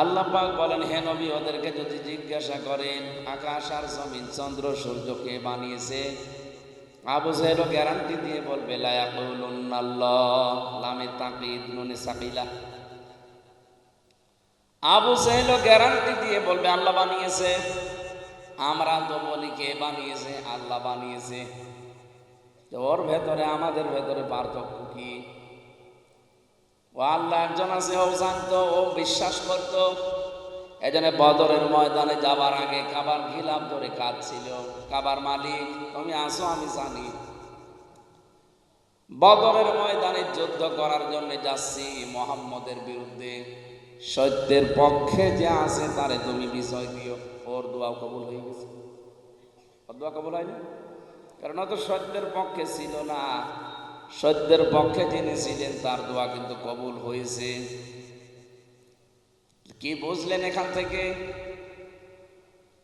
আল্লাহ পাক বলেন, হে নবী, ওদেরকে যদি জিজ্ঞাসা করেন, আকাশ আর জমিন, চন্দ্র সূর্যকে বানিয়েছে? আবু সাহেব গ্যারান্টি দিয়ে বলবে লামে তাকিদ, নুনে সাকিলা। আবু সাহেব গ্যারান্টি দিয়ে বলবে, আল্লাহ বানিয়েছে। আমরা তো বলি কে বানিয়েছে? আল্লাহ বানিয়েছে। ওর ভেতরে, আমাদের ভেতরে পার্থক্য কি? ও আল্লাহ একজন আছে, ও জানতো, ও বিশ্বাস করত। এজন্য বদরের ময়দানে যাবার আগে কাবার গিলাপ ধরে কাঁদছিল কাবার মালিক, তুমি আসো আমি জানি। বদরের ময়দানে যুদ্ধ করার জন্য যাচ্ছি মোহাম্মদের বিরুদ্ধে। সত্যের পক্ষে যে আছে, তারে তুমি বিষয় দিও। ওর দোয়া কবুল হয়ে গেছে। ওর দোয়া কবুল হয়নি? কারণ অত সত্যের পক্ষে ছিল না। সত্যের পক্ষে যিনি ছিলেন, তার দোয়া কিন্তু কবুল হয়েছে। কি বুঝলেন এখান থেকে?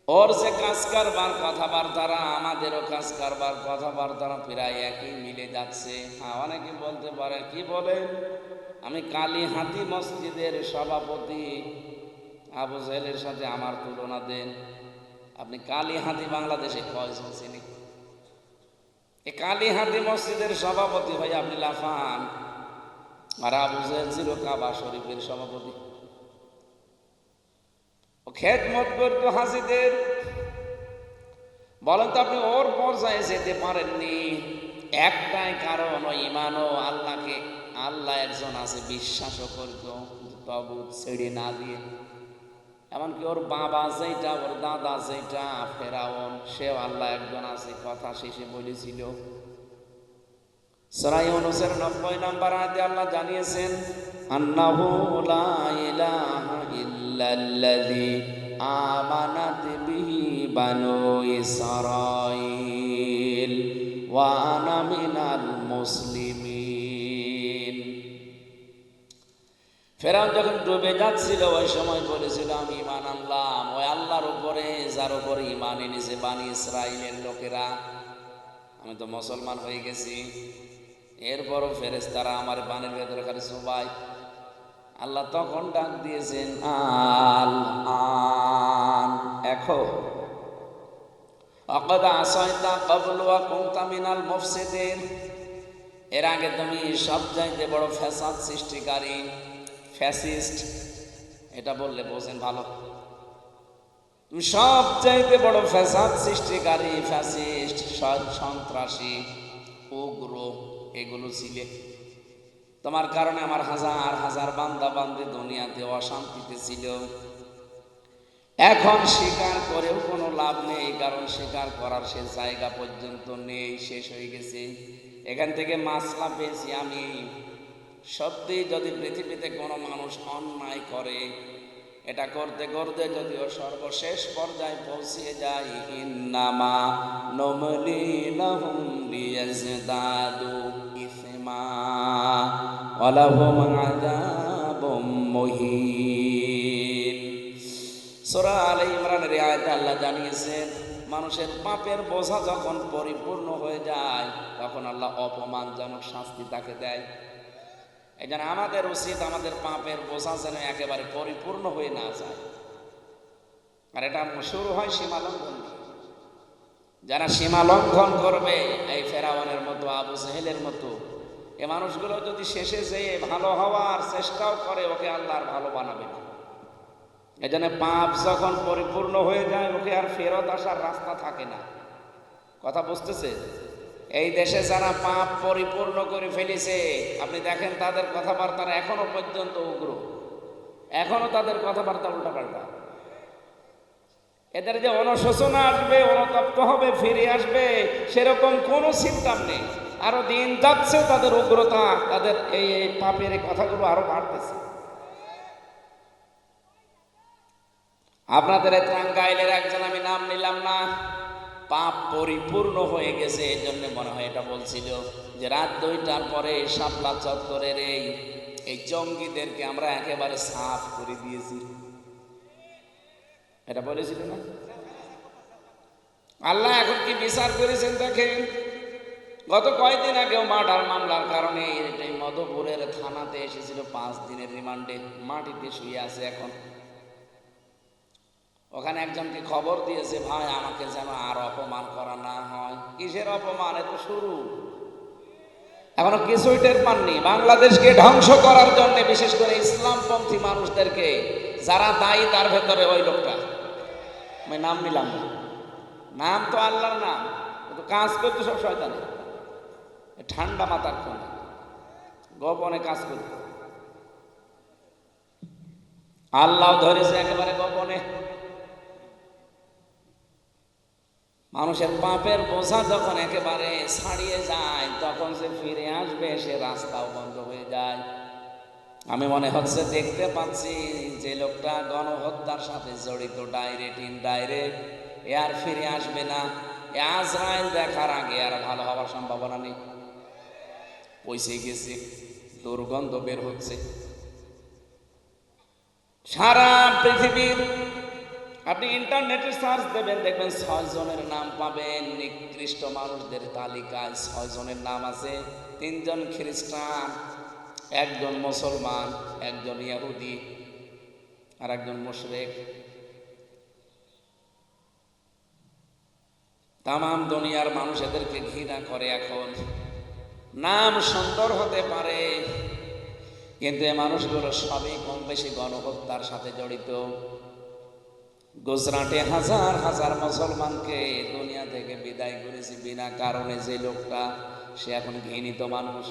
ওর যে কাজ কারবার কথাবার্তারা, আমাদেরও কাজ কারবার কথাবার্তারা প্রায় একই মিলে যাচ্ছে। হ্যাঁ অনেকে বলতে পারে, কি বলেন আমি কালী হাতি মসজিদের সভাপতি আবু জাহেলের সাথে আমার তুলনা দেন। আপনি কালী হাতি বাংলাদেশে কয়জন চিনি এই কালী হাতি মসজিদের সভাপতি হয়ে আপনি লাফান আর আবু জাহেল কাবা শরীফের সভাপতি। ও খেদমত করতো হাসিদের। বলেন তো আপনি, ওর পর্যায়ে যেতে পারেননি। একটাই কারণ ওই ইমানও আল্লাহকে, আল্লাহ একজন আছে, বিশ্বাসও করতো তবু ছেড়ে না দিয়ে এমনকি ওর বাবা যেটা ওর দাদা যেটা ফেরাউন, সেও আল্লাহ একজন আছে, কথা শেষে বলেছিল। সরাই অনুসের নব্বই নাম্বার আয়াতে আল্লাহ জানিয়েছেন, আন্নাহু লা ইল্লাল্লাযী আমানাত বিহি বানু ইসরাঈল ওয়া ফেরাউন যখন ডুবে যাচ্ছিল, ওই সময় বলেছিল, আমি ইমান আনলাম। ওই আল্লাহর উপরে, যার উপরে ইমান এনেছে বানি ইসরায়েলের লোকেরা। আমি তো মুসলমান হয়ে গেছি। এরপরও ফেরেস তারা আমার বানের ভেতরে খালি সবাই। আল্লাহ তখন ডাক দিয়েছেন, আল আন। এখন অকদ আসাইতা কবলুয়া মিনাল মুফসিদিন। এর আগে তুমি সব চাইতে বড় ফ্যাসাদ সৃষ্টিকারী। ফ্যাসিস্ট, এটা বললে বোঝেন ভালো। তুমি চাইতে বড় ফ্যাসাদ সৃষ্টিকারী, ফ্যাসিস্ট সন্ত্রাসী, উগ্র, এগুলো ছিলে। তোমার কারণে আমার হাজার হাজার বান্দা বান্দি দুনিয়াতে অশান্তিতে ছিল। এখন স্বীকার করেও কোনো লাভ নেই, কারণ স্বীকার করার সে জায়গা পর্যন্ত নেই, শেষ হয়ে গেছে। এখান থেকে মাসলা পেয়েছি আমি। সত্যি যদি পৃথিবীতে কোনো মানুষ অন্যায় করে, এটা করতে করতে যদিও সর্বশেষ পর্যায়ে পৌঁছিয়ে যায়, ইন্নামা নমলি লাহুম লিয়াজদাদু ইসমা ওয়ালাহুম আযাবুম মুহিন। সূরা আলে ইমরানের আয়াতে আল্লাহ জানিয়েছেন, মানুষের পাপের বোঝা যখন পরিপূর্ণ হয়ে যায়, তখন আল্লাহ অপমানজনক শাস্তি তাকে দেয়। এই জন্য আমাদের উচিত আমাদের পাপের বোঝা যেন একেবারে পরিপূর্ণ হয়ে না যায়। আর এটা শুরু হয় সীমা লঙ্ঘন। যারা সীমা লঙ্ঘন করবে, এই ফেরাওয়ানের মতো, আবু সেহেলের মতো, এ মানুষগুলো যদি শেষে যেয়ে ভালো হওয়ার চেষ্টাও করে, ওকে আল্লাহর ভালো বানাবে না। এজন্য পাপ যখন পরিপূর্ণ হয়ে যায়, ওকে আর ফেরত আসার রাস্তা থাকে না। কথা বুঝতেছে? এই দেশে যারা পাপ পরিপূর্ণ করে ফেলেছে, আপনি দেখেন তাদের কথাবার্তা এখনও পর্যন্ত উগ্র। এখনও তাদের কথাবার্তা উল্টাপাল্টা। এদের যে অনুশোচনা আসবে, অনুতপ্ত হবে, ফিরে আসবে, সেরকম কোনো সিমটাম নেই। আরও দিন যাচ্ছে তাদের উগ্রতা, তাদের এই পাপের কথাগুলো আরও বাড়তেছে। আপনাদের টাঙ্গাইলের একজন আমি নাম নিলাম না। পাপ পরিপূর্ণ হয়ে গেছে এই জন্য মনে হয় এটা বলছিল যে রাত দুইটার পরে শাপলা চত্বরের এই এই জঙ্গিদেরকে আমরা একেবারে সাফ করে দিয়েছি। এটা বলেছিল না? আল্লাহ এখন কি বিচার করেছেন দেখেন? গত কয়েকদিন আগেও মার্ডার মামলার কারণে এই মধুপুরের থানাতে এসেছিল, পাঁচ দিনের রিমান্ডে মাটিতে শুয়ে আছে এখন। একজনকে খবর দিয়েছে, ভাই, আমাকে যেন আর অপমান করা না হয়। কিসের অপমান? এত শুরু। এখনও কিছুই টের পাননি। বাংলাদেশকে ধ্বংস করার জন্য বিশেষ করে ইসলামপন্থী মানুষদেরকে, যারা দায়ী তার ভেতরে ওই লোকটা। আমি নাম নিলাম না। নাম তো আল্লাহর নাম, কিন্তু কাজ করতে সব শয়তানে। ঠান্ডা মাথার কোন গোপনে কাজ করতে। আল্লাহ ধরেছে একেবারে গোপনে। মানুষের পাপের বোঝা যখন একেবারে ছাড়িয়ে যায়, তখন সে ফিরে আসবে, সে রাস্তাও বন্ধ হয়ে যায়। আমি মনে হচ্ছে দেখতে পাচ্ছি যে লোকটা গণহত্যার সাথে জড়িত ডাইরেক্ট ইনডাইরেক্ট এ আর ফিরে আসবে না। এ আজরাইল দেখার আগে আর ভালো হওয়ার সম্ভাবনা নেই। পয়সে গেছে, দুর্গন্ধ বের হচ্ছে। সারা পৃথিবীর আপনি ইন্টারনেটে সার্চ দেবেন, দেখবেন ছয় জনের নাম পাবেন, নিকৃষ্ট মানুষদের তালিকায় ছয় জনের নাম আছে। তিনজন খ্রিস্টান, একজন মুসলমান, একজন ইয়াহুদি আর একজন মুশরেক। তাম দুনিয়ার মানুষ এদেরকে ঘৃণা করে এখন। নাম সুন্দর হতে পারে, কিন্তু এ মানুষগুলো সবই কম বেশি গণহত্যার সাথে জড়িত। গুজরাটে হাজার হাজার মুসলমানকে দুনিয়া থেকে বিদায় করেছি, বিনা কারণে যে লোকটা, সে এখন ঘৃণিত মানুষ।